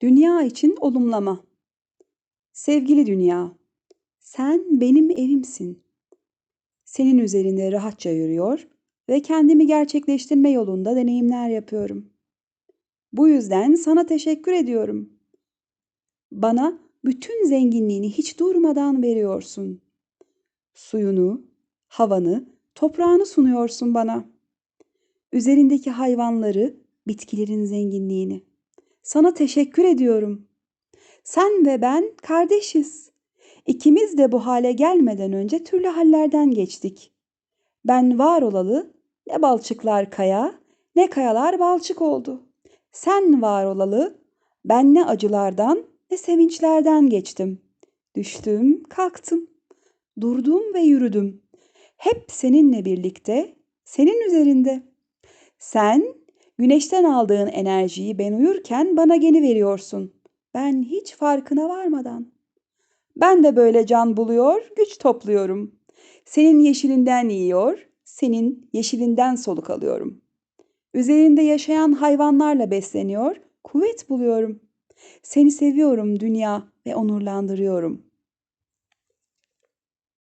Dünya için olumlama. Sevgili dünya, sen benim evimsin. Senin üzerinde rahatça yürüyor ve kendimi gerçekleştirme yolunda deneyimler yapıyorum. Bu yüzden sana teşekkür ediyorum. Bana bütün zenginliğini hiç durmadan veriyorsun. Suyunu, havanı, toprağını sunuyorsun bana. Üzerindeki hayvanları, bitkilerin zenginliğini. Sana teşekkür ediyorum. Sen ve ben kardeşiz. İkimiz de bu hale gelmeden önce türlü hallerden geçtik. Ben var olalı ne balçıklar kaya, ne kayalar balçık oldu. Sen var olalı ben ne acılardan ne sevinçlerden geçtim. Düştüm, kalktım. Durdum ve yürüdüm. Hep seninle birlikte, senin üzerinde. Sen güneşten aldığın enerjiyi ben uyurken bana geri veriyorsun. Ben hiç farkına varmadan. Ben de böyle can buluyor, güç topluyorum. Senin yeşilinden yiyor, senin yeşilinden soluk alıyorum. Üzerinde yaşayan hayvanlarla besleniyor, kuvvet buluyorum. Seni seviyorum dünya ve onurlandırıyorum.